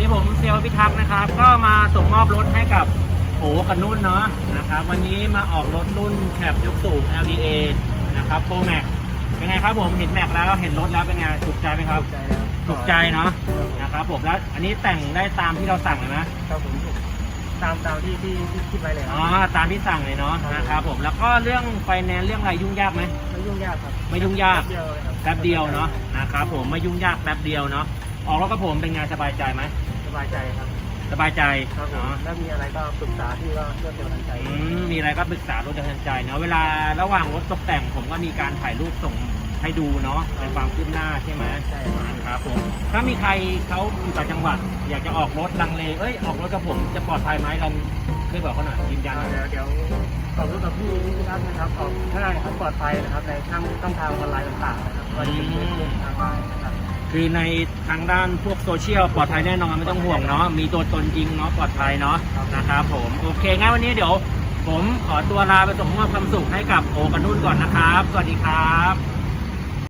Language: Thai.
นี้ผมเซลล์พิทักษ์นะครับ ก็มาส่งมอบรถให้กับโอกับนุ่นเนาะนะครับวันนี้มาออกรถรุ่นแคบยกสูง LDA นะครับโปรแม็กเป็นไงครับผมเห็นแม็กแล้วเห็นรถแล้วเป็นไงถูกใจไหมครับใจแล้วถูกใจเนาะนะครับผมแล้วอันนี้แต่งได้ตามที่เราสั่งเลยไหมครับผมตามตามที่ที่ที่คิดไว้เลยคอ๋รัอบตามที่สั่งเลยเนาะนะครับผมแล้วก็เรื่องไฟแนนซ์เรื่องอะไรยุ่งยากไหมไม่ยุ่งยากครับไม่ยุ่งยากเดียวเลยครับแป๊บเดียวเนาะนะครับผมไม่ยุ่งยากแป๊บเดียวเนาะออกรถกับผมเป็นไงสบายใจไหมส บายใจครับสบายใจครับผมเนาะถ้ามีอะไรก็ปรึกษาที่ก็เรื่องเดียวกันใจอืมมีอะไรก็ปรึกษารถจะทันใจเนาะเวลาระหว่างรถตกแต่งผมก็มีการถ่ายรูปส่งให้ดูเนาะในความคืบหน้าใช่ไหมใช่ครับครับผมถ้ามีใครเขาอยู่ต่างจังหวัด อยากจะออกรถลังเลเอ้ยออกรถกับผมจะปลอดภัยไหมลองช่วยบอกเขาหน่อยยืนยันหน่อย เดี๋ยวเดี๋ยวขอบคุณกับพี่ที่รับนะครับออกง่ายครับปลอดภัยนะครับในช่องช่องทางออนไลน์ต่างๆนะครับ คือในทางด้านพวกโซเชียลปลอดภัยแน่นอนไม่ต้องห่วงเนาะมีตัวตนจริงเนาะปลอดภัยเนาะนะครับผมโอเคงั้นวันนี้เดี๋ยว ผมขอตัวลาไปส่งมอบความสุขให้กับโอกันนุ่นก่อนนะครับ สวัสดีครับ